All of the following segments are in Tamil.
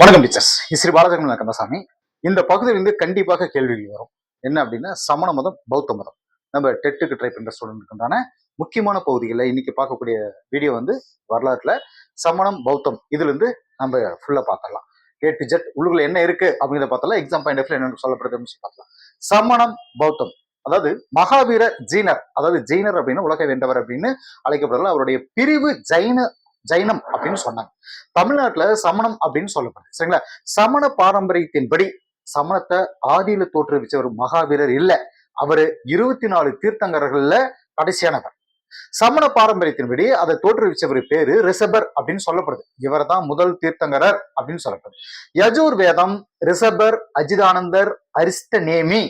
வணக்கம் டீச்சர்ஸ். ஸ்ரீ பாலஜகன் கந்தசாமி. இந்த பகுதியில் இருந்து கண்டிப்பாக கேள்விகள் வரும். என்ன அப்படின்னா சமண மதம் பௌத்த மதம். நம்ம டெட்டுக்கு ட்ரை பண்ற ஸ்டூடெண்ட்டுக்குண்டான முக்கியமான பகுதிகளில் இன்னைக்கு பார்க்கக்கூடிய வீடியோ வந்து வரலாற்றுல சமணம் பௌத்தம் இதுல இருந்து நம்ம ஃபுல்லா பார்த்துடலாம். ஏ டு ஜெட் உள்ளுக்குள்ள என்ன இருக்கு அப்படிங்கிறத பார்த்தலாம் எக்ஸாம் பாயிண்ட் ஆஃப் என்ன சொல்லப்படுதுன்னு சொல்லி பார்க்கலாம் சமணம் பௌத்தம். அதாவது மகாவீர ஜீனர். அதாவது ஜெயினர் அப்படின்னு உலக வேண்டவர் அப்படின்னு அழைக்கப்படுறதுல அவருடைய பிரிவு ஜைன ஜைனம் அப்படின்னு சொன்னாங்க. தமிழ்நாட்டுல சமணம் அப்படின்னு சொல்லப்படுது. சரிங்களா? சமண பாரம்பரியத்தின்படி சமணத்தை ஆதியில தோற்றுவிச்ச ஒரு மகாவீரர் இல்ல. அவரு இருபத்தி நாலு தீர்த்தங்கரர்கள்ல கடைசியானவர். சமண பாரம்பரியத்தின்படி அதை தோற்றுவிச்சவர் பேரு ரிசபர் அப்படின்னு சொல்லப்படுது. இவர் தான் முதல் தீர்த்தங்கரர் அப்படின்னு சொல்லப்படுது. யஜூர் வேதம் ரிசபர் அஜிதானந்தர் அரிஸ்டநேமி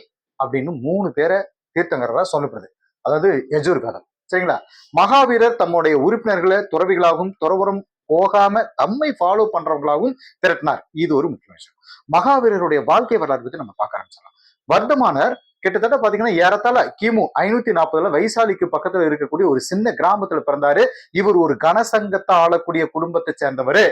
அப்படின்னு மூணு பேரை தீர்த்தங்கரரா சொல்லப்படுது. அதாவது யஜூர் வேதம் சரிங்களா? மகாவீரர் தம்முடைய உறுப்பினர்களை துறவிகளாகவும் துறவரம் போகாம தம்மை ஃபாலோ பண்றவங்களாகவும் திரட்டினார். இது ஒரு முக்கிய விஷயம். மகாவீரருடைய வாழ்க்கை வரலாறு பத்தி நம்ம பார்க்க ஆரம்பிச்சிடலாம். வர்த்தமானர் கிட்டத்தட்ட பாத்தீங்கன்னா ஏறத்தாழ கிமு ஐநூத்தி நாற்பதுல வைசாலிக்கு பக்கத்துல இருக்கக்கூடிய ஒரு சின்ன கிராமத்துல பிறந்தாரு. இவர் ஒரு கனசங்கத்தை ஆளக்கூடிய குடும்பத்தை சேர்ந்தவர்.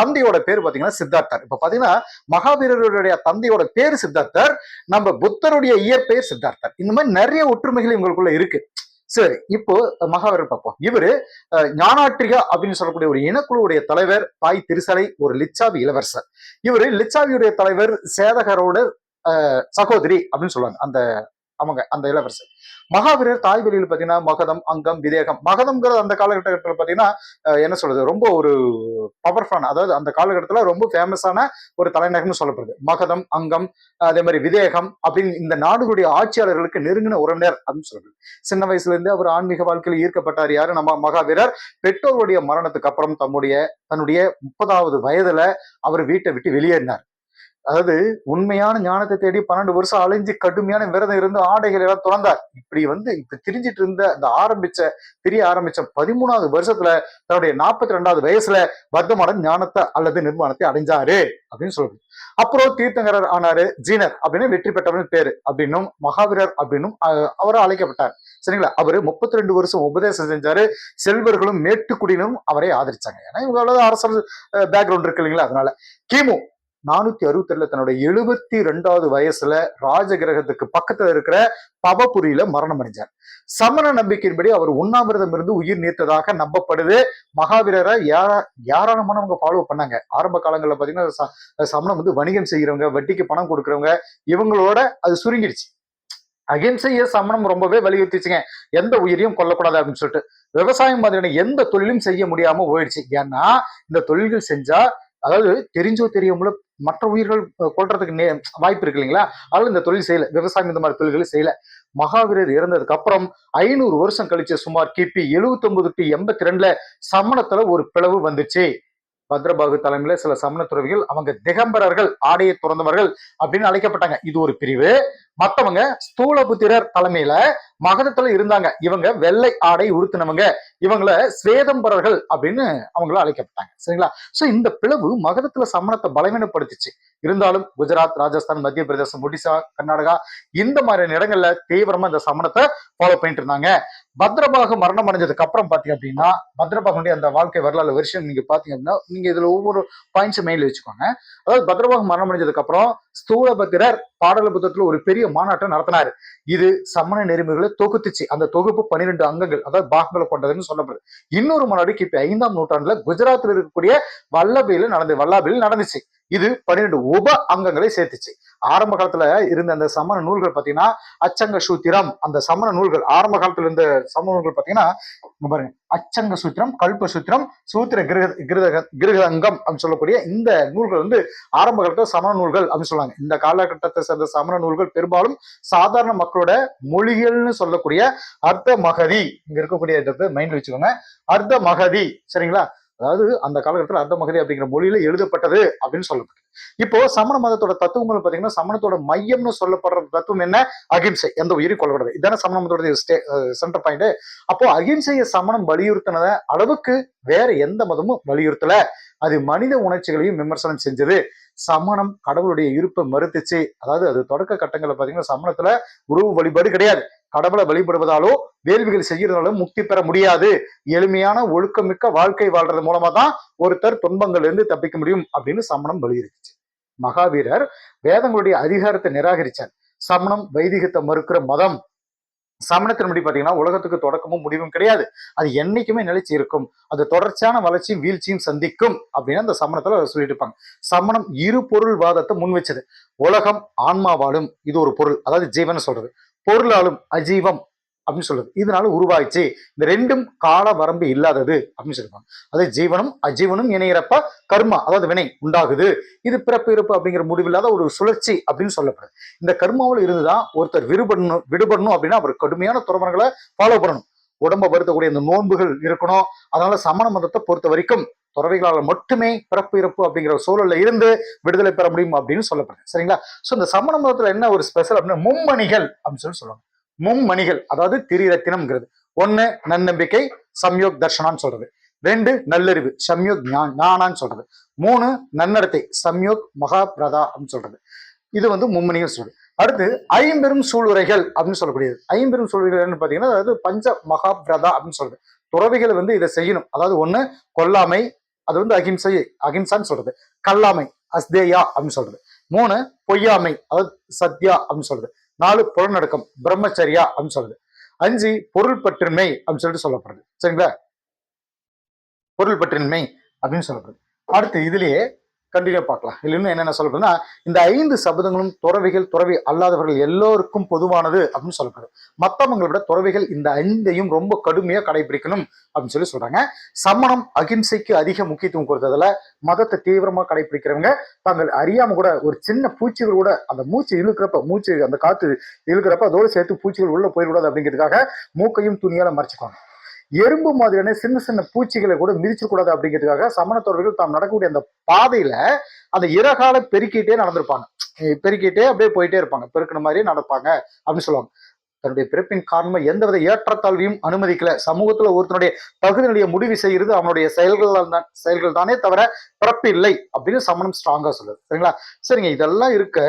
தந்தையோட பேர் பாத்தீங்கன்னா சித்தார்த்தர். இப்ப பாத்தீங்கன்னா மகாவீரருடைய தந்தையோட பேர் சித்தார்த்தர். நம்ம புத்தருடைய இயற்பெயர் சித்தார்த்தர். இந்த மாதிரி நிறைய ஒற்றுமைகள் இவங்களுக்குள்ள இருக்கு. சரி இப்போ மகாவீரர் பார்ப்போம். இவரு அஹ், அப்படின்னு சொல்லக்கூடிய ஒரு இனக்குழுவுடைய தலைவர் தாய் திருசலை ஒரு லிச்சாவி இளவரசர். இவரு லிச்சாவியுடைய தலைவர் சேதகரோட அஹ், சகோதரி அப்படின்னு சொல்லுவாங்க. அந்த அவங்க அந்த இளவரசர். மகாவீரர் தாய் வெளியில் பாத்தீங்கன்னா மகதம் அங்கம் விதேகம். மகதம்ங்கிறது அந்த காலகட்டத்தில் பாத்தீங்கன்னா என்ன சொல்றது? ரொம்ப ஒரு பவர்ஃபுல்லான அதாவது அந்த காலகட்டத்தில் ரொம்ப ஃபேமஸான ஒரு தலைநகர்னு சொல்லப்படுது. மகதம் அங்கம் அதே மாதிரி விதேகம் அப்படின்னு இந்த நாடுகளுடைய ஆட்சியாளர்களுக்கு நெருங்கின உறவினர் அப்படின்னு சொல்றது சின்ன வயசுல இருந்து அவர் ஆன்மீக வாழ்க்கையில் ஈர்க்கப்பட்டார். யாரு? நம்ம மகாவீரர். பெற்றோருடைய மரணத்துக்கு அப்புறம் தம்முடைய தன்னுடைய முப்பதாவது வயதுல அவர் வீட்டை விட்டு வெளியேறினார். அதாவது உண்மையான ஞானத்தை தேடி பன்னெண்டு வருஷம் அலைஞ்சு கடுமையான விரதம் இருந்து ஆடைகள் எல்லாம் துறந்தார். இப்படி வந்து இப்ப திரிஞ்சிட்டு இருந்த அந்த ஆரம்பிச்ச தெரிய ஆரம்பிச்ச பதிமூணாவது வருஷத்துல தன்னுடைய நாற்பத்தி ரெண்டாவது வயசுல பத்தமடன் ஞானத்தை அல்லது நிர்மாணத்தை அடைஞ்சாரு அப்படின்னு சொல்றது. அப்புறம் தீர்த்தங்கரர் ஆனாரு ஜீனர் அப்படின்னு வெற்றி பெற்றவன் பேரு. அப்படின்னும் மகாவீரர் அப்படின்னும் அவர் அழைக்கப்பட்டார். சரிங்களா? அவரு முப்பத்தி ரெண்டு வருஷம் உபதேசம் செஞ்சாரு. செல்வர்களும் மேட்டுக்குடியினரும் அவரை ஆதரிச்சாங்க. ஏன்னா இவங்களோட அரசு பேக்ரவுண்ட் இருக்கு இல்லைங்களா? அதனால கிமு நானூத்தி அறுபத்தி ஏழுல தன்னுடைய எழுபத்தி ரெண்டாவது வயசுல ராஜகிரகத்துக்கு பக்கத்துல இருக்கிற பவபுரியில மரணம் அடைஞ்சார். சமண நம்பிக்கையின்படி அவர் உண்ணாவிரதம் இருந்து உயிர் நீத்ததாக நம்பப்படுது. மகாவீரரை யாரா யாராளமானவங்க ஃபாலோ பண்ணாங்க. ஆரம்ப காலங்களில் பாத்தீங்கன்னா ச- சமணம் வந்து வணிகம் செய்யறவங்க வட்டிக்கு பணம் கொடுக்குறவங்க இவங்களோட அது சுருங்கிடுச்சு. அகிம்சைய சமணம் ரொம்பவே வலியுறுத்திச்சுங்க. எந்த உயிரையும் கொல்லக்கூடாது அப்படின்னு சொல்லிட்டு. விவசாயம் மாதிரியான எந்த தொழிலும் செய்ய முடியாம போயிடுச்சு. ஏன்னா இந்த தொழில்கள் செஞ்சா அதாவது தெரிஞ்சோ தெரியாமல மற்ற உயிர்கள் கொள்றதுக்கு நே- வாய்ப்பு இருக்கு இல்லைங்களா? அதனால இந்த தொழில் செய்யல. விவசாயம் இந்த மாதிரி தொழில்களை செய்யல. மகாவீரர் இறந்ததுக்கு அப்புறம் ஐநூறு வருஷம் கழிச்சு சுமார் கிபி 79 டு எண்பத்தி ரெண்டுல சமணத்துல ஒரு பிளவு வந்துச்சு. பத்ரபாகு தலைமையில சில சமண துறவிகள் அவங்க திகம்பரர்கள் ஆடையை துறந்தவர்கள் அப்படின்னு அழைக்கப்பட்டாங்க. இது ஒரு பிரிவு. மத்தவங்க ஸ்தூலபுத்திரர் தலைமையில மகதத்துல இருந்தாங்க. இவங்க வெள்ளை ஆடை உறுத்தினவங்க இவங்கள ஸ்வேதம்பரர்கள் அப்படின்னு அவங்கள அழைக்கப்பட்டாங்க. சரிங்களா? சோ இந்த பிளவு மகதத்துல சமணத்தை பலவீனப்படுத்திச்சு. இருந்தாலும் குஜராத் ராஜஸ்தான் மத்திய பிரதேசம் ஒடிசா கர்நாடகா இந்த மாதிரியான இடங்கள்ல தீவிரமா இந்த சமணத்தை ஃபாலோ பண்ணிட்டு இருந்தாங்க. பத்ரபாகு மரணம் அடைஞ்சதுக்கு அப்புறம் பாத்தீங்க அப்படின்னா பத்ரபாகுடைய அந்த வாழ்க்கை வரலாறு வருஷம் நீங்க பாத்தீங்க அப்படின்னா நீங்க இதுல ஒவ்வொரு பாயிண்ட்ஸ் மெயில் வச்சுக்கோங்க. அதாவது பத்ரபாகு மரணம் அடைஞ்சதுக்கு அப்புறம் ஸ்தூலபத்திரர் பாடல புத்தகத்துல ஒரு பெரிய மாநாட்டம் நடத்தினாரு. இது சமண நெறிமுறைகளை தொகுத்துச்சு. அந்த தொகுப்பு பன்னிரெண்டு அங்கங்கள் அதாவது பாகங்களை கொண்டதுன்னு சொல்லப்படுது. இன்னொரு மாநாடு கிபி ஐந்தாம் நூற்றாண்டுல குஜராத்தில் இருக்கக்கூடிய வல்லபையில நடந்து வல்லாபையில் நடந்துச்சு. இது பன்னிரெண்டு உப அங்கங்களை சேர்த்துச்சு. ஆரம்ப காலத்துல இருந்த அந்த சமண நூல்கள் பாத்தீங்கன்னா அச்சங்க சூத்திரம் அந்த சமண நூல்கள் ஆரம்ப காலத்துல இருந்த சமண நூல்கள் பாத்தீங்கன்னா பாருங்க. அச்சங்க சூத்திரம் கல்ப சூத்திரம் சூத்திர கிருக கிருதக கிருகங்கம் அப்படின்னு சொல்லக்கூடிய இந்த நூல்கள் வந்து ஆரம்ப காலத்துல சமண நூல்கள் அப்படின்னு சொல்லுவாங்க. இந்த காலகட்டத்தை சேர்ந்த சமண நூல்கள் பெரும்பாலும் சாதாரண மக்களோட மொழிகள்னு சொல்லக்கூடிய அர்த்த மகதி இங்க இருக்கக்கூடிய மைண்ட்ல வச்சுக்கோங்க. அர்த்த மகதி சரிங்களா? அதாவது அந்த காலகட்டத்தில் அர்த்த மகதி அப்படிங்கிற மொழியில எழுதப்பட்டது அப்படின்னு சொல்லப்பட்டது. இப்போ சமண மதத்தோட தத்துவங்கள் பாத்தீங்கன்னா சமணத்தோட மையம்னு சொல்லப்படுற தத்துவம் என்ன? அகிம்சை எந்த உயிரி கொள்ளக்கூடாது இதான சமண மதத்தோட சென்டர் பாயிண்ட் அப்போ அகிம்சையை சமணம் வலியுறுத்தினத அளவுக்கு வேற எந்த மதமும் வலியுறுத்தல. அது மனித உணர்ச்சிகளையும் விமர்சனம் செஞ்சது. சமணம் கடவுளுடைய இருப்பை மறுத்துச்சு. அதாவது அது தொடக்க கட்டங்களில் பாத்தீங்கன்னா சமணத்துல உருவ வழிபாடு கிடையாது. கடவுளை வழிபடுவதாலோ வேள்விகள் செய்யறதாலோ முக்தி பெற முடியாது. எளிமையான ஒழுக்கமிக்க வாழ்க்கை வாழ்றது மூலமா தான் ஒருத்தர் துன்பங்கள்ல இருந்து தப்பிக்க முடியும் அப்படின்னு சமணம் வலியுறுத்துச்சு. மகாவீரர் வேதங்களுடைய அதிகாரத்தை நிராகரிச்சார். சமணம் வைதிகத்தை மறுக்கிற மதம். சமணத்தின்படி பாத்தீங்கன்னா உலகத்துக்கு தொடக்கமும் முடிவும் கிடையாது. அது என்னைக்குமே நிலைச்சு இருக்கும். அது தொடர்ச்சியான வளர்ச்சியும் வீழ்ச்சியும் சந்திக்கும் அப்படின்னு அந்த சமணத்துல சொல்லிட்டு இருப்பாங்க சமணம் இரு பொருள் வாதத்தை முன் வச்சது உலகம் ஆன்மாவாலும் இது ஒரு பொருள். அதாவது ஜீவன் சொல்றது. பொருளாலும் அஜீவம் அப்படின்னு சொல்றது. இதனால உருவாயிச்சு இந்த ரெண்டும் கால வரம்பு இல்லாதது அப்படின்னு சொல்லுவாங்க அதாவது ஜீவனும் அஜீவனும் இணையிறப்ப கர்மா அதாவது வினை உண்டாகுது. இது பிறப்பு இருப்பு அப்படிங்கிற முடிவில்லாத ஒரு சுழற்சி அப்படின்னு சொல்லப்படுது. இந்த கர்மாவில் இருந்துதான் ஒருத்தர் விடுபடணும் விடுபடணும் அப்படின்னா அவர் கடுமையான துறவரங்களை ஃபாலோ பண்ணணும். உடம்ப வருத்தக்கூடிய இந்த நோன்புகள் இருக்கணும். அதனால சமண மதத்தை பொறுத்த வரைக்கும் துறவிகளால் மட்டுமே பிறப்பு இறப்பு அப்படிங்கிற சூழல்ல இருந்து விடுதலை பெற முடியும் அப்படின்னு சொல்லப்படுது. சரிங்களா? சோ இந்த சமண மதத்துல என்ன ஒரு ஸ்பெஷல் அப்படின்னா மும்மணிகள் அப்படின்னு சொல்லி சொல்லுவாங்க. மும்மணிகள் அதாவது திரிரத்தினம்ங்கிறது. ஒண்ணு நன்னம்பிக்கை சம்யோக் தர்ஷனான்னு சொல்றது. ரெண்டு நல்லறிவு சம்யோக் ஞானான்னு சொல்றது. மூணு நன்னடத்தை சம்யோக் மகாபிரதா அப்படின்னு சொல்றது. இது வந்து மும்மணிகள் சொல்றது. அடுத்து ஐம்பெரும் சூளுரைகள் அப்படின்னு சொல்லக்கூடியது. ஐம்பெரும் சூளுரைகள் பாத்தீங்கன்னா அதாவது பஞ்ச மகாபிரதா அப்படின்னு சொல்றது. துறவிகள் வந்து இதை செய்யணும். அதாவது ஒண்ணு கொல்லாமை அது வந்து அகிம்சை அகிம்சான்னு சொல்றது. கல்லாமை அஸ்தேயா அப்படின்னு சொல்றது. மூணு பொய்யாமை அதாவது சத்யா அப்படின்னு சொல்றது. நாலு புலநடக்கம் பிரம்மச்சரியா அப்படின்னு சொல்றது. அஞ்சு பொருள் பற்றின்மை அப்படின்னு சொல்லிட்டு சொல்லப்படுது. சரிங்களா? பொருள் பற்றின்மை அப்படின்னு சொல்லப்படுது. அடுத்து இதுலயே கண்டினியூ பார்க்கலாம். இல்லை இன்னும் என்னென்ன சொல்லப்படுதுன்னா இந்த ஐந்து சபதங்களும் துறவிகள் துறவி அல்லாதவர்கள் எல்லோருக்கும் பொதுவானது அப்படின்னு சொல்லப்படுது. மற்றவங்களோட விட துறவிகள் இந்த ஐந்தையும் ரொம்ப கடுமையாக கடைபிடிக்கணும் அப்படின்னு சொல்லி சொல்றாங்க. சமணம் அகிம்சைக்கு அதிக முக்கியத்துவம் கொடுத்ததுல மதத்தை தீவிரமாக கடைபிடிக்கிறவங்க தாங்கள் அறியாம கூட ஒரு சின்ன பூச்சிகள் கூட அந்த மூச்சு இழுக்கிறப்ப மூச்சு அந்த காத்து இழுக்கிறப்ப அதோடு சேர்த்து பூச்சிகள் உள்ள போயிடக்கூடாது அப்படிங்கிறதுக்காக மூக்கையும் துணியால மறைச்சுக்குவாங்க. எறும்பு மாதிரியான சின்ன சின்ன பூச்சிகளை கூட மிதிச்சிடக்கூடாது அப்படிங்கிறதுக்காக சமணத்தோர்கள் தாம் நடக்கக்கூடிய அந்த பாதையில அந்த இறகால பெருக்கிட்டே நடந்திருப்பாங்க. பெருக்கிட்டே அப்படியே போயிட்டே இருப்பாங்க. பெருக்கின மாதிரியே நடப்பாங்க அப்படின்னு சொல்லுவாங்க. தன்னுடைய பிறப்பின் காரணமா எந்தவித ஏற்றத்தாழ்வையும் அனுமதிக்கல. சமூகத்துல ஒருத்தனுடைய தகுதியுடைய முடிவு செய்யறது அவனுடைய செயல்களால் தான் செயல்கள் தானே தவிர பிறப்பு இல்லை அப்படின்னு சமணம் ஸ்ட்ராங்கா சொல்லுது. சரிங்களா? சரிங்க இதெல்லாம் இருக்க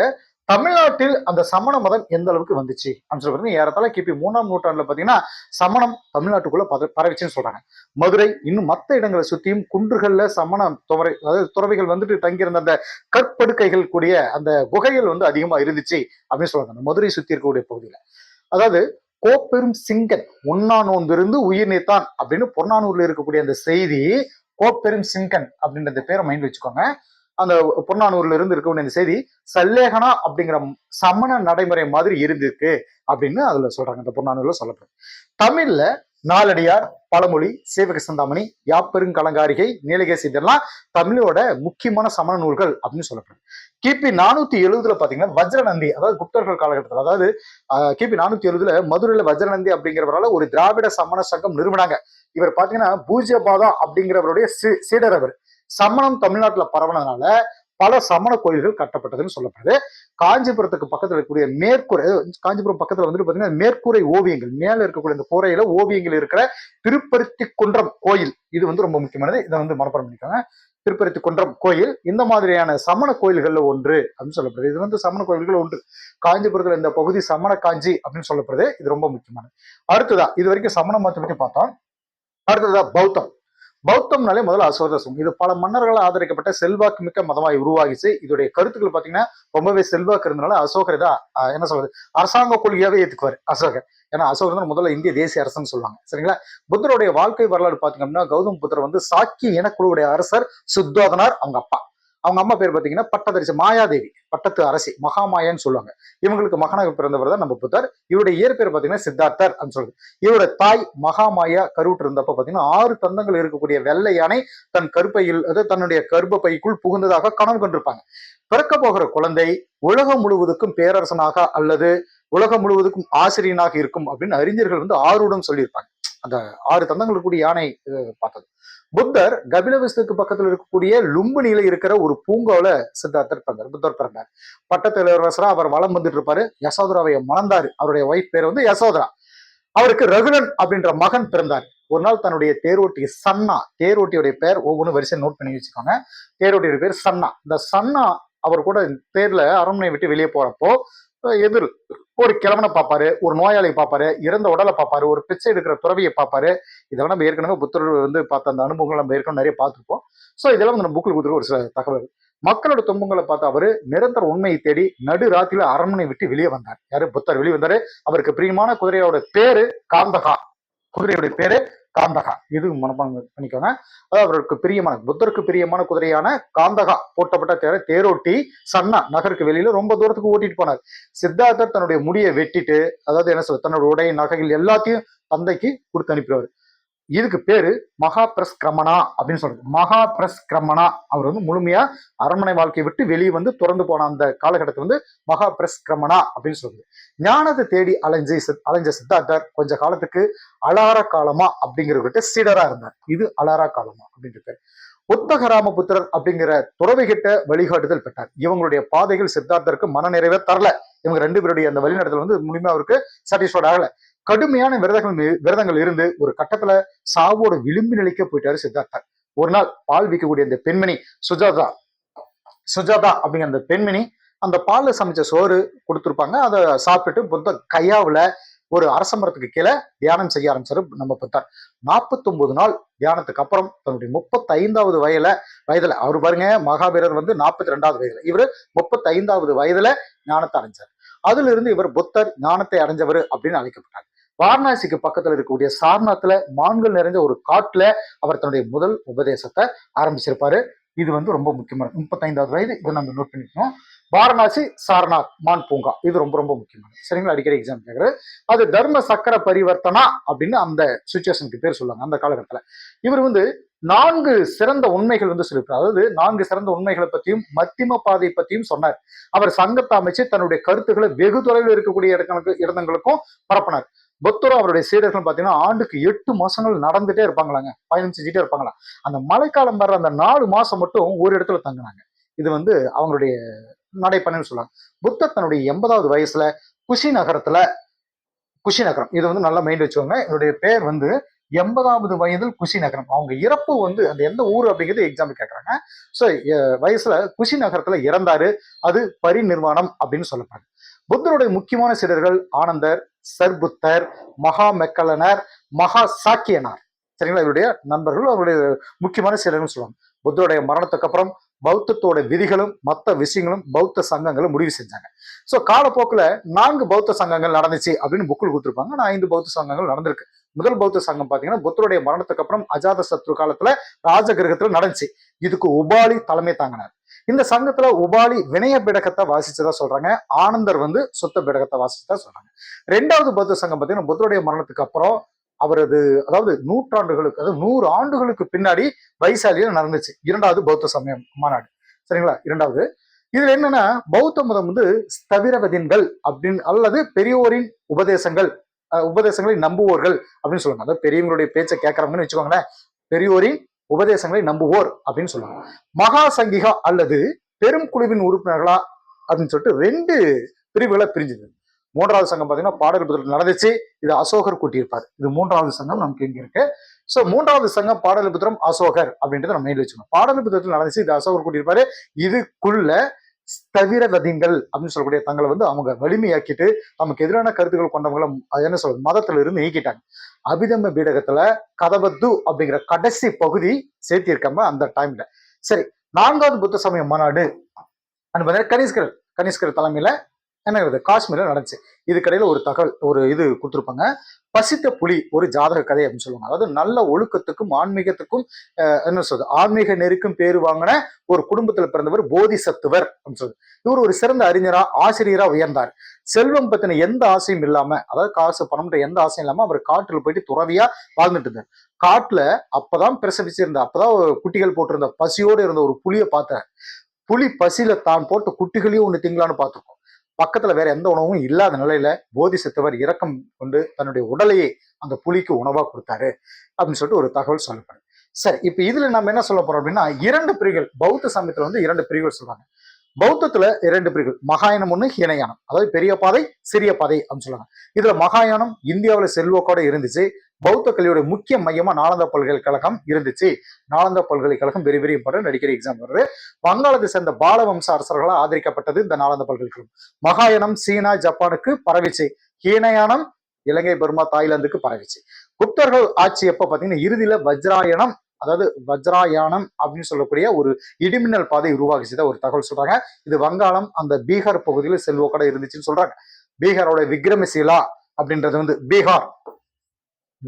தமிழ்நாட்டில் அந்த சமண மதம் எந்த அளவுக்கு வந்துச்சு? அப்படின்னு சொல்லி ஏறத்தாழ கிபி மூணாம் நூற்றாண்டுல பாத்தீங்கன்னா சமணம் தமிழ்நாட்டுக்குள்ள பத பரவிச்சுன்னு சொல்றாங்க. மதுரை இன்னும் மத்த இடங்களை சுத்தியும் குன்றுகள்ல சமண துறை அதாவது துறவிகள் வந்துட்டு தங்கியிருந்த அந்த கற்படுக்கைகள் கூடிய அந்த குகைகள் வந்து அதிகமா இருந்துச்சு அப்படின்னு சொல்றாங்க. அந்த மதுரை சுத்தி இருக்கக்கூடிய பகுதியில. அதாவது கோப்பெரும் சிங்கன் உண்ணா நோன்பிருந்து உயிர் நீத்தான் அப்படின்னு பொன்னானூர்ல இருக்கக்கூடிய அந்த செய்தி கோப்பெரும் சிங்கன் அப்படின்ற அந்த பேரை மைண்ட் வச்சுக்கோங்க. அந்த பொன்னானூர்ல இருந்து இருக்கக்கூடிய இந்த செய்தி சல்லேகனா அப்படிங்கிற சமண நடைமுறை மாதிரி இருந்திருக்கு அப்படின்னு அதுல சொல்றாங்க. இந்த பொன்னானூர்ல சொல்லப்படும் தமிழ்ல நாலடியார் பழமொழி சீவக சிந்தாமணி யாப்பெருங்கலங்காரிகை நீலகேசி இதெல்லாம் தமிழோட முக்கியமான சமண நூல்கள் அப்படின்னு சொல்லப்படுது. கிபி நானூத்தி எழுபதுல பாத்தீங்கன்னா வஜ்ரநந்தி அதாவது குப்தர்கள் காலகட்டத்தில் அதாவது கிபி நானூத்தி எழுபதுல மதுரையில வஜ்ரநந்தி அப்படிங்கிறவரால ஒரு திராவிட சமண சங்கம் நிறுவனாங்க. இவர் பாத்தீங்கன்னா பூஜ்யபாதா அப்படிங்கிறவருடைய சீ- சீடர் அவர். சமணம் தமிழ்நாட்டுல பரவனதுனால பல சமண கோயில்கள் கட்டப்பட்டதுன்னு சொல்லப்படுது. காஞ்சிபுரத்துக்கு பக்கத்துல இருக்கக்கூடிய மேற்கூரை காஞ்சிபுரம் பக்கத்துல வந்துட்டு பாத்தீங்கன்னா மேற்கூரை ஓவியங்கள் மேல இருக்கக்கூடிய இந்த கூரையில ஓவியங்கள் இருக்கிற திருப்பருத்தி குன்றம் கோயில் இது வந்து ரொம்ப முக்கியமானது. இதை வந்து மனப்பாடம் பண்ணிக்கோங்க. திருப்பருத்தி குன்றம் கோயில் இந்த மாதிரியான சமண கோயில்கள்ல ஒன்று அப்படின்னு சொல்லப்படுது. இது வந்து சமண கோயில்கள் ஒன்று. காஞ்சிபுரத்துல இந்த பகுதி சமண காஞ்சி அப்படின்னு சொல்லப்படுது. இது ரொம்ப முக்கியமானது. அடுத்ததா இது வரைக்கும் சமண மதத்தை பற்றி பார்த்தோம். அடுத்ததா பௌத்தம். பௌத்தம்னாலே முதல்ல அசோதசம் இது பல மன்னர்களால் ஆதரிக்கப்பட்ட செல்வாக்கு மிக்க மதமாய் உருவாகிச்சு. இதோடைய கருத்துக்கள் பாத்தீங்கன்னா ரொம்பவே செல்வாக்கு இருந்தனால அசோகர் தான் என்ன சொல்றது அரசாங்க கொள்கையாவே ஏத்துக்குவார் அசோகர். ஏன்னா அசோகர் தான் முதல்ல இந்திய தேசிய அரசன் சொல்லுவாங்க. சரிங்களா? புத்தருடைய வாழ்க்கை வரலாறு பாத்தீங்க அப்படின்னா கௌதம் புத்தர் வந்து சாக்கிய இனக்குழுவுடைய அரசர் சுத்தோதனார் அவங்க அப்பா. அவங்க அம்மா பேர் பார்த்தீங்கன்னா பட்டதரிசி மாயாதேவி பட்டத்து அரசி மகாமாயான்னு சொல்லுவாங்க. இவங்களுக்கு மகனாக பிறந்தவர் தான் நம்ம புத்தர். இவருடைய இயற்பெயர் பார்த்தீங்கன்னா சித்தார்த்தர் அப்படின்னு சொல்றது. இவரோட தாய் மகாமாயா கருவுற்று இருந்தப்ப பார்த்தீங்கன்னா ஆறு தந்தங்கள் இருக்கக்கூடிய வெள்ளை யானை தன் கருப்பையில் அதாவது தன்னுடைய கர்ப்பப்பைக்குள் புகுந்ததாக கனவு கண்டிருப்பாங்க. பிறக்க போகிற குழந்தை உலகம் முழுவதுக்கும் பேரரசனாக அல்லது உலகம் முழுவதுக்கும் ஆசிரியனாக இருக்கும் அப்படின்னு அறிஞர்கள் வந்து ஆறுடன் சொல்லியிருப்பாங்க. அந்த ஆறு தந்தங்கள் இருக்கக்கூடிய யானை பார்த்தது. புத்தர் கபிலவஸ்துக்கு பக்கத்துல இருக்கக்கூடிய லும்பினியில இருக்கிற ஒரு பூங்காவில சித்தார்த்தர் பிறந்தார் புத்தர் பிறந்தார். பட்டத்து இளவரசரா அவர் வளம் வந்துட்டு இருப்பாரு. யசோதராவை மணந்தாரு. அவருடைய ஒய்ஃப் பேர் வந்து யசோதரா. அவருக்கு ரகுலன் அப்படின்ற மகன் பிறந்தார். ஒரு நாள் தன்னுடைய தேரோட்டி சன்னா தேரோட்டியுடைய பேர் ஒவ்வொன்றும் வரிசை நோட் பண்ணி வச்சுக்கோங்க. தேரோட்டியோட பேர் சன்னா. இந்த சன்னா அவர் கூட தேர்ல அரண்மனை விட்டு வெளியே போறப்போ எதிர். ஒரு கிழவனை பார்ப்பாரு ஒரு நோயாளியை பார்ப்பாரு இறந்த உடலை பார்ப்பாரு ஒரு பிச்சை எடுக்கிற துறவியை பார்ப்பாரு. இதெல்லாம் நம்ம ஏற்கனவே புத்தர் வந்து பார்த்த அந்த அனுபவங்கள் நம்ம ஏற்கனவே நிறைய பார்த்துருப்போம். ஸோ இதெல்லாம் வந்து நம்ம புக்கில் கொடுத்துருக்க ஒரு சில தகவல். மக்களோட துன்பங்களை பார்த்து அவர் நிரந்தர உண்மையை தேடி நடு ராத்திரில அரண்மனை விட்டு வெளியே வந்தார். யாரு? புத்தர் வெளியே வந்தாரு. அவருக்கு பிரியமான குதிரையோட பேரு காந்தகா குதிரையோட பேரு காந்தகா. இது மனப்பாங்க பண்ணிக்கோங்க. அதாவது அவருக்கு பிரியமான புத்தருக்கு பிரியமான குதிரையான காந்தகா போட்டப்பட்ட தேர தேரோட்டி சன்னா நகருக்கு வெளியில ரொம்ப தூரத்துக்கு ஓட்டிட்டு போனார். சித்தார்த்தர் தன்னுடைய முடியை வெட்டிட்டு அதாவது என்ன சொல்ற தன்னுடைய உடை நகைகள் எல்லாத்தையும் தந்தைக்கு கொடுத்து அனுப்பிடுவார் இதுக்கு பேரு மகா பிரஸ்கிரமணா அப்படின்னு சொல்றது. மகா பிரஸ்கிரமணா அவர் வந்து முழுமையா அரண்மனை வாழ்க்கையை விட்டு வெளியே வந்து திறந்து போன அந்த காலகட்டத்தை வந்து மகா பிரஸ்கிரமணா அப்படின்னு சொல்றது. ஞானத்தை தேடி அலைஞ்ச சித்- அலைஞ்ச சித்தார்த்தர் கொஞ்ச காலத்துக்கு அலார காலமா அப்படிங்கிறவர்கிட்ட சீடரா இருந்தார். இது அலாரா காலமா அப்படின்ற பேர். உத்தகராமபுத்திரர் அப்படிங்கிற துறவிகிட்ட வழிகாட்டுதல் பெற்றார். இவங்களுடைய பாதைகள் சித்தார்த்தருக்கு மனநிறைவே தரல. இவங்க ரெண்டு பேருடைய அந்த வழிநடத்தல் வந்து முழுமையா அவருக்கு சாட்டிஸ்ஃபைட் ஆகல. கடுமையான விரதங்கள் விரதங்கள் இருந்து ஒரு கட்டத்துல சாவோட விளிம்பு நிலைக்க போயிட்டாரு சித்தார்த்தர். ஒரு நாள் பால் விற்கக்கூடிய அந்த பெண்மணி சுஜாதா சுஜாதா அப்படிங்கிற அந்த பெண்மணி அந்த பால்ல சமைச்ச சோறு கொடுத்துருப்பாங்க. அதை சாப்பிட்டுட்டு புத்த கையாவில் ஒரு அரச மரத்துக்கு கீழே தியானம் செய்ய ஆரம்பிச்சாரு நம்ம புத்தர். 49 நாள் தியானத்துக்கு அப்புறம் தன்னுடைய முப்பத்தி ஐந்தாவது வயதுல வயதுல அவர் பாருங்க மகாவீரர் வந்து நாற்பத்தி ரெண்டாவது வயதுல. இவர் முப்பத்தி ஐந்தாவது வயதுல ஞானத்தை அடைஞ்சார். அதுல இருந்து இவர் புத்தர் ஞானத்தை அடைஞ்சவர் அப்படின்னு அழைக்கப்பட்டார். வாரணாசிக்கு பக்கத்துல இருக்கக்கூடிய சார்நாத்ல மான்கள் நிறைஞ்ச ஒரு காட்டுல அவர் தன்னுடைய முதல் உபதேசத்தை ஆரம்பிச்சிருப்பாரு. இது வந்து ரொம்ப முக்கியமானது முப்பத்தைந்தாவது வயது இதை நம்ம நோட் பண்ணிக்கணும். வாரணாசி சாரநாத் மான் பூங்கா. இது ரொம்ப ரொம்ப முக்கியமானது சரிங்களா? அடிக்கடி எக்ஸாம் கேட்குறது அது தர்ம சக்கர பரிவர்த்தனா அப்படின்னு அந்த சுச்சுவேஷனுக்கு பேர் சொல்லுவாங்க அந்த காலகட்டத்துல. இவர் வந்து நான்கு சிறந்த உண்மைகள் வந்து சொல்லியிருப்பார். அதாவது நான்கு சிறந்த உண்மைகளை பத்தியும் மத்திம பாதை பத்தியும் சொன்னார். அவர் சங்கத்தை அமைச்சு தன்னுடைய கருத்துக்களை வெகு தொலைவில் இருக்கக்கூடிய இடங்களுக்கு இடங்களுக்கும் பரப்பினார். புத்தரும் அவருடைய சீடர்கள் பார்த்தீங்கன்னா ஆண்டுக்கு எட்டு மாசங்கள் நடந்துட்டே இருப்பாங்களாங்க. பயணம் செஞ்சுட்டே இருப்பாங்களா. அந்த மழைக்காலம் வர்ற அந்த நாலு மாசம் மட்டும் ஒரு இடத்துல தங்கினாங்க. இது வந்து அவங்களுடைய நடைப்பயணம்னு சொல்லுவாங்க புத்தர் தன்னுடைய எண்பதாவது வயசுல குஷி நகரத்துல குஷி நகரம். இது வந்து நல்லா மைண்ட் வச்சுக்கோங்க. என்னுடைய பேர் வந்து எண்பதாவது வயதில் குஷி நகரம். அவங்க இறப்பு வந்து அந்த எந்த ஊர் அப்படிங்கிறது எக்ஸாம்பிள் கேட்கறாங்க ஸோ வயசுல குஷி நகரத்துல இறந்தாரு. அது பரிநிர்வாணம் அப்படின்னு சொல்லப்படுது. புத்தருடைய முக்கியமான சீடர்கள் ஆனந்தர் சர்புத்தர் மகா மெக்கலனர் மகா சாக்கியனார். சரிங்களா? இவருடைய நண்பர்கள் அவருடைய முக்கியமான சீடர்கள் சொல்லுவாங்க. புத்தருடைய மரணத்துக்கு அப்புறம் பௌத்தத்தோட விதிகளும் மற்ற விஷயங்களும் பௌத்த சங்கங்களும் முடிவு செஞ்சாங்க. ஸோ காலப்போக்கில் நான்கு பௌத்த சங்கங்கள் நடந்துச்சு அப்படின்னு புக்கில் கொடுத்துருப்பாங்க. நான் ஐந்து பௌத்த சங்கங்கள் நடந்திருக்கு. முதல் பௌத்த சங்கம் பார்த்தீங்கன்னா புத்தருடைய மரணத்துக்கு அப்புறம் அஜாத சத்ரு காலத்துல ராஜகிரகத்துல நடந்துச்சு. இதுக்கு உபாலி தலைமை தாங்கினார். இந்த சங்கத்துல உபாலி வினய பிடகத்தை வாசிச்சதா சொல்றாங்க. ஆனந்தர் வந்து சொத்த பிடகத்தை வாசிச்சதா சொல்றாங்க. ரெண்டாவது பௌத்த சங்கம் பார்த்தீங்கன்னா புத்தருடைய மரணத்துக்கு அப்புறம் அவரது அதாவது நூற்றாண்டுகளுக்கு அதாவது நூறு ஆண்டுகளுக்கு பின்னாடி வைசாலியில நடந்துச்சு. இரண்டாவது பௌத்த சமயம் மாநாடு. சரிங்களா? இரண்டாவது. இதுல என்னன்னா பௌத்த மதம் வந்து ஸ்தவிரவதின்கள் அப்படின்னு அல்லது பெரியோரின் உபதேசங்கள் உபதேசங்களை நம்புவோர்கள் அப்படின்னு சொல்லுவாங்க. அதாவது பெரியவங்களுடைய பேச்சை கேட்கறவங்கன்னு வச்சுக்கோங்களேன் பெரியோரின் உபதேசங்களை நம்புவோர் அப்படின்னு சொல்லுவாங்க. மகா சங்கிகா அல்லது பெரும் குழுவின் உறுப்பினர்களா அப்படின்னு சொல்லிட்டு ரெண்டு பிரிவுகளை பிரிஞ்சுது. மூன்றாவது சங்கம் பார்த்தீங்கன்னா பாடல் நடந்துச்சு. இது அசோகர் கூட்டியிருப்பார். இது மூன்றாவது சங்கம் நமக்கு இங்க இருக்கு. சோ மூன்றாவது சங்கம் பாடலிபுத்திரம் அசோகர் அப்படின்றத நம்ம மெயில் வச்சுக்கணும். பாடலிபுத்திரத்தில் நடந்துச்சு இது அசோகர் கூட்டியிருப்பாரு. இதுக்குள்ள தவிரவதிங்கள் அப்படின்னு சொல்லக்கூடிய தங்களை வந்து அவங்க வலிமையாக்கிட்டு நமக்கு எதிரான கருத்துக்கள் கொண்டவங்களை என்ன சொல்றது மதத்துல இருந்து நீக்கிட்டாங்க. அபிதம பீடகத்துல கதவத்து அப்படிங்கிற கடைசி பகுதி சேர்த்திருக்காம அந்த டைம்ல சரி நான்காவது புத்த சமய மாநாடு பார்த்தீங்கன்னா கனிஷ்கர் கனிஷ்கர் தலைமையில என்ன காஷ்மீர்ல நடந்துச்சு. இதுக்கடையில ஒரு தகவல் ஒரு இது கொடுத்துருப்பாங்க. பசித்த புலி ஒரு ஜாதக கதை அப்படின்னு சொல்லுவாங்க. அதாவது நல்ல ஒழுக்கத்துக்கும் ஆன்மீகத்துக்கும் என்ன சொல்றது? ஆன்மீக நெருக்கும் பேரு வாங்கின ஒரு குடும்பத்துல பிறந்தவர் போதிசத்துவர் அப்படின்னு சொல்றது இவர் ஒரு சிறந்த அறிஞரா ஆசிரியரா உயர்ந்தார். செல்வம் பத்தின எந்த ஆசையும் இல்லாம அதாவது காசு பணம்ன்ற எந்த ஆசையும் இல்லாம அவர் காட்டுல போயிட்டு துறவியா வாழ்ந்துட்டு இருந்தார். காட்டுல அப்பதான் பிரசவிச்சிருந்த அப்பதான் ஒரு குட்டிகள் போட்டிருந்த பசியோடு இருந்த ஒரு புலியை பார்த்த புலி பசியில தான் போட்டு குட்டிகளையும் ஒண்ணு திங்களான்னு பார்த்துருக்கோம். பக்கத்துல வேற எந்த உணவும் இல்லாத நிலையில போதிசத்துவர் இரக்கம் கொண்டு தன்னுடைய உடலையே அந்த புலிக்கு உணவா கொடுத்தாரு அப்படின்னு சொல்லிட்டு ஒரு தகவல் சொல்லப்படுது. சரி இப்ப இதுல நம்ம என்ன சொல்ல போறோம் அப்படின்னா இரண்டு பிரிவுகள் பௌத்த சமயத்துல வந்து இரண்டு பிரிவுகள் சொல்றாங்க. பௌத்தத்துல இரண்டு பிரிவுகள் மகாயானம் ஒண்ணு ஹீனயானம். அதாவது பெரிய பாதை சிறிய பாதை அப்படின்னு சொல்லுவாங்க. இதுல மகாயானம் இந்தியாவில செல்வாக்கோட இருந்துச்சு. பௌத்த கல்வியோட முக்கிய மையமா நாலந்தா பல்கலைக்கழகம் இருந்துச்சு. நாலந்தா பல்கலைக்கழகம் வெரி வெரி இம்பார்ட்டன் அடிக்கடி எக்ஸாம் வருது. வங்காளத்தை சேர்ந்த பாலவம்ச அரசர்களால் ஆதரிக்கப்பட்டது இந்த நாலந்தா பல்கலைக்கழகம். மகாயானம் சீனா ஜப்பானுக்கு பரவிச்சு. ஹீனயானம் இலங்கை பர்மா தாய்லாந்துக்கு பரவிச்சு. குப்தர்கள் ஆட்சி எப்ப பாத்தீங்கன்னா இறுதியில வஜ்ராயணம் அதாவது வஜ்ராயானம் அப்படின்னு சொல்லக்கூடிய ஒரு இடிமின்னல் பாதை உருவாகிச்சுதான் ஒரு தகவல் சொல்றாங்க. இது வங்காளம் அந்த பீகார் பகுதியில் செல்வோக்கடை இருந்துச்சுன்னு சொல்றாங்க. பீகாரோட விக்ரமசீலா அப்படின்றது வந்து பீகார்.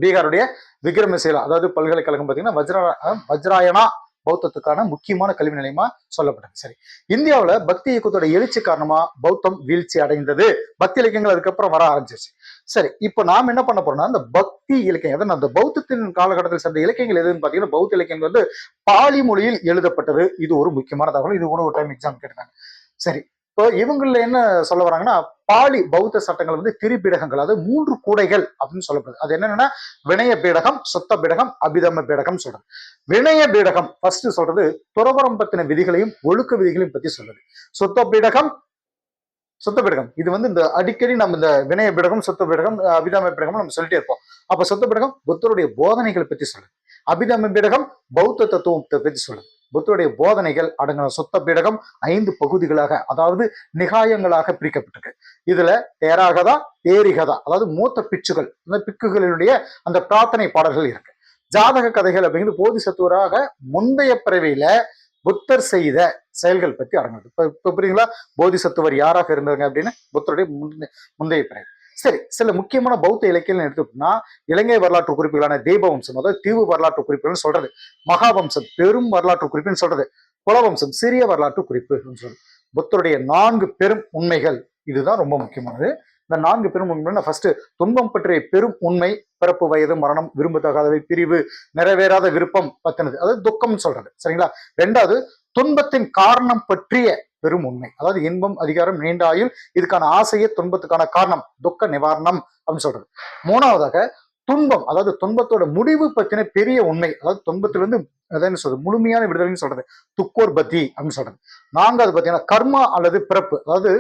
பீகாருடைய விக்ரமசீலா அதாவது பல்கலைக்கழகம் பார்த்தீங்கன்னா வஜ்ரா வஜ்ராயனா பௌத்தத்துக்கான முக்கியமான கல்வி நிலையமா சொல்லப்பட்டது. சரி இந்தியாவுல பக்தி இயக்கத்தோட எழுச்சி காரணமா பௌத்தம் வீழ்ச்சி அடைந்தது. பக்தி இலக்கியங்கள் அதுக்கப்புறம் வர ஆரம்பிச்சிருச்சு. சரி இப்போ நாம் என்ன பண்ண போறோம்னா அந்த பக்தி இலக்கியம் அதாவது அந்த பௌத்தத்தின் காலகட்டத்தில் சேர்ந்த இலக்கியங்கள் எதுன்னு பாத்தீங்கன்னா பௌத்த இலக்கியங்கள் வந்து பாலி மொழியில் எழுதப்பட்டது. இது ஒரு முக்கியமான தகவல். இது கூட ஒரு டைம் எக்ஸாம் கேட்டாங்க சரி இப்போ இவங்கள என்ன சொல்ல வராங்கன்னா பாலி பௌத்த சட்டங்கள் வந்து திரிபீடகங்கள் அதாவது மூன்று கூடைகள் அப்படின்னு சொல்லப்படுது. அது என்னன்னா வினய பீடகம் சொத்த பீடகம் அபிதம பீடகம் சொல்றது. வினய பீடகம் ஃபர்ஸ்ட் சொல்றது துறவரம் பத்தின விதிகளையும் ஒழுக்க விதிகளையும் பத்தி சொல்றது. சொத்த பீடகம் சொத்த பீடகம் இது வந்து இந்த அடிக்கடி நம்ம இந்த வினய பீடகம் சொத்த பீடகம் அபிதாம பிடகம் நம்ம சொல்லிட்டே இருப்போம். அப்ப சொத்த பிடகம் புத்தருடைய போதனைகளை பத்தி சொல்லு அபிதாம பீடகம் பௌத்த தத்துவத்தை பத்தி சொல்லுது. புத்தருடைய போதனைகள் அடங்கின சொத்த பீடகம் ஐந்து பகுதிகளாக அதாவது நிகாயங்களாக பிரிக்கப்பட்டிருக்கு. இதுல தேராகதா தேரிகதா அதாவது மூத்த பிச்சுகள் அந்த பிக்குகளினுடைய அந்த பிரார்த்தனை பாடல்கள் இருக்கு. ஜாதக கதைகள் அப்படிங்கிறது போதிசத்துவராக முந்தைய பிறவியில புத்தர் செய்த செயல்கள் பற்றி அடங்குது இப்போ இப்போ புரியுங்களா போதிசத்துவர் யாராக இருந்தவங்க அப்படின்னு புத்தருடைய முந்தைய பிறவி சரி சில முக்கியமான பௌத்த இலக்கியம் எடுத்துக்கிட்டோம்னா இலங்கை வரலாற்று குறிப்புகளான தீபவம்சம் அதாவது தீவு வரலாற்று குறிப்புகள்னு சொல்றது மகாவம்சம் பெரும் வரலாற்று குறிப்புன்னு சொல்றது குலவம்சம் சிறிய வரலாற்று குறிப்பு சொல்றது. புத்தருடைய நான்கு பெரும் உண்மைகள் இதுதான் ரொம்ப முக்கியமானது. இந்த நான்கு பெரும் உண்மை ஃபர்ஸ்ட் துன்பம் பற்றிய பெரும் உண்மை பிறப்பு வயது மரணம் விரும்பத்தகாதவை பிரிவு நிறைவேறாத விருப்பம் பத்தினது அதாவது துக்கம்னு சொல்றது. சரிங்களா? ரெண்டாவது துன்பத்தின் காரணம் பற்றிய பெரும் உண்மை. அதாவது இன்பம் அதிகாரம் நீண்ட ஆயுள் இதுக்கான ஆசையே துன்பத்துக்கான காரணம் துக்க நிவாரணம் அப்படின்னு சொல்றது. மூணாவதாக துன்பம் அதாவது துன்பத்தோட முடிவு பத்தின பெரிய உண்மை. அதாவது துன்பத்திலிருந்து அதான் சொல்றது? முழுமையான விடுதலைன்னு சொல்றது. துக்கோர் பத்தி அப்படின்னு சொல்றது. நான்காவது பார்த்தீங்கன்னா கர்மா அல்லது பிறப்பு. அதாவது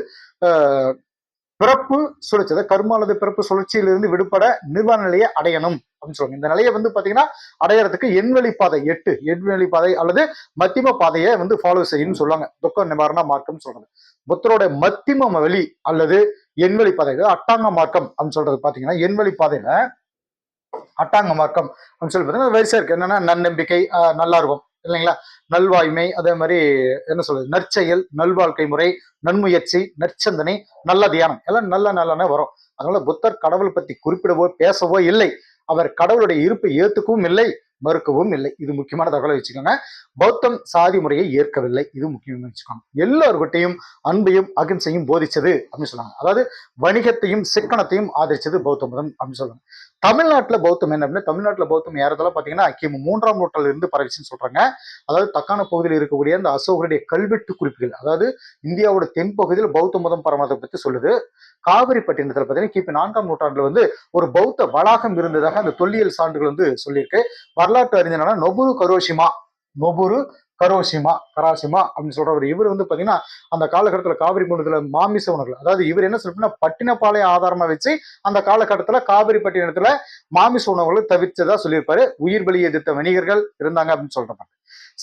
பிறப்பு சுழற்சி அதாவது கர்மா அல்லது பிறப்பு சுழற்சியிலிருந்து விடுபட நிர்வாண நிலையை அடையணும் அப்படின்னு சொல்லுவாங்க. இந்த நிலையை வந்து பாத்தீங்கன்னா அடையறதுக்கு எண்வெளி பாதை எட்டு எண்வெளி பாதை அல்லது மத்திம பாதையை வந்து ஃபாலோ செய்யணும்னு சொல்லுவாங்க. துக்க நிவாரண மார்க்கம்னு சொல்றது. புத்தரோட மத்திம வழி அல்லது எண்வெளி பாதை அட்டாங்க மார்க்கம் அப்படின்னு சொல்றது பாத்தீங்கன்னா எண்வெளி பாதையில அட்டாங்க மார்க்கம் அப்படின்னு சொல்லி பார்த்தீங்கன்னா வரிசை இருக்கு. என்னன்னா நன்னம்பிக்கை இருக்கும் இல்லைங்களா? நல்வாய்மை அதே மாதிரி என்ன சொல்றது? நற்செயல் நல்வாழ்க்கை முறை நன்முயற்சி நற்சந்தனை நல்ல தியானம். எல்லாம் நல்ல நல்லனே வரும். அதனால புத்தர் கடவுள் பத்தி குறிப்பிடவோ பேசவோ இல்லை. அவர் கடவுளுடைய இருப்பை ஏத்துக்கவும் இல்லை. மறுக்கவும் இல்லை. இது முக்கியமான தகவலை வச்சுக்கோங்க. பௌத்தம் சாதி முறையை ஏற்கவில்லை. இது முக்கியமாக வச்சுக்கோங்க. எல்லாருக்கிட்டையும் அன்பையும் அகிம்சையும் போதிச்சது அப்படின்னு சொல்லுவாங்க. அதாவது வணிகத்தையும் சிக்கனத்தையும் ஆதரிச்சது பௌத்த மதம் அப்படின்னு சொல்லுவாங்க. தமிழ்நாட்டில் பௌத்தம் என்ன அப்படின்னா தமிழ்நாட்டில் பௌத்தம் ஏறதெல்லாம் பார்த்தீங்கன்னா கிமு மூன்றாம் நூற்றால இருந்து பரவிச்சுன்னு சொல்றாங்க. அதாவது தக்கான பகுதியில் இருக்கக்கூடிய அந்த அசோகருடைய கல்வெட்டு குறிப்புகள் அதாவது இந்தியாவோட தென்பகுதியில் பௌத்த மதம் பரமதத்தை பற்றி சொல்லுது. காவிரி பட்டினத்தில் பார்த்தீங்கன்னா கிபி நான்காம் நூற்றாண்டுல வந்து ஒரு பௌத்த வளாகம் இருந்ததாக அந்த தொல்லியல் சான்றுகள் வந்து சொல்லியிருக்கு. வரலாற்று அறிஞரான Noboru Karoshima. Noboru Karashima Karashima அப்படின்னு சொல்றவர். இவர் வந்து பாத்தீங்கன்னா அந்த காலகட்டத்தில் காவிரி குண்டத்துல மாமிச உணர்கள் அதாவது இவர் என்ன சொல்றா பட்டினப்பாளைய ஆதாரமா வச்சு அந்த காலகட்டத்துல காவிரி பட்டினத்துல மாமிச உணவுகளை தவிர்த்ததா சொல்லியிருப்பாரு. உயிர் பலி எதிர்த்த வணிகர்கள் இருந்தாங்க அப்படின்னு சொல்றாங்க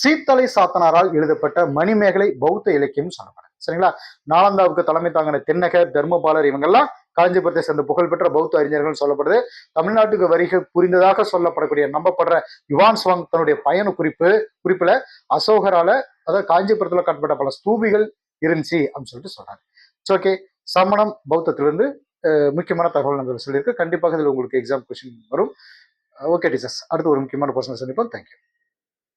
சீத்தலை சாத்தனாரால் எழுதப்பட்ட மணிமேகலை பௌத்த இலக்கியம் சொல்றாங்க சரிங்களா? நாலந்தாவுக்கு தலைமை தாங்கின தென்னகர் தர்மபாலர் இவங்கெல்லாம் காஞ்சிபுரத்தை சேர்ந்த புகழ்பெற்ற பௌத்த அறிஞர்கள் சொல்லப்படுது. தமிழ்நாட்டுக்கு வரிகள் புரிந்ததாக சொல்லப்படக்கூடிய நம்பப்படுற யுவான் சுவாங் தன்னுடைய பயண குறிப்பு குறிப்புல அசோகரால அதாவது காஞ்சிபுரத்துல கட்டப்பட்ட பல ஸ்தூபிகள் இருந்துச்சு அப்படின்னு சொல்லிட்டு சொல்றாங்க ஓகே சமணம் பௌத்தத்திலிருந்து முக்கியமான தகவல் நம்ம சொல்லியிருக்கு. கண்டிப்பாக இதில் உங்களுக்கு எக்ஸாம் கொஸ்டின் வரும். ஓகே டீச்சர்ஸ் அடுத்து ஒரு முக்கியமான பர்சன் சந்திப்போம். தேங்க்யூ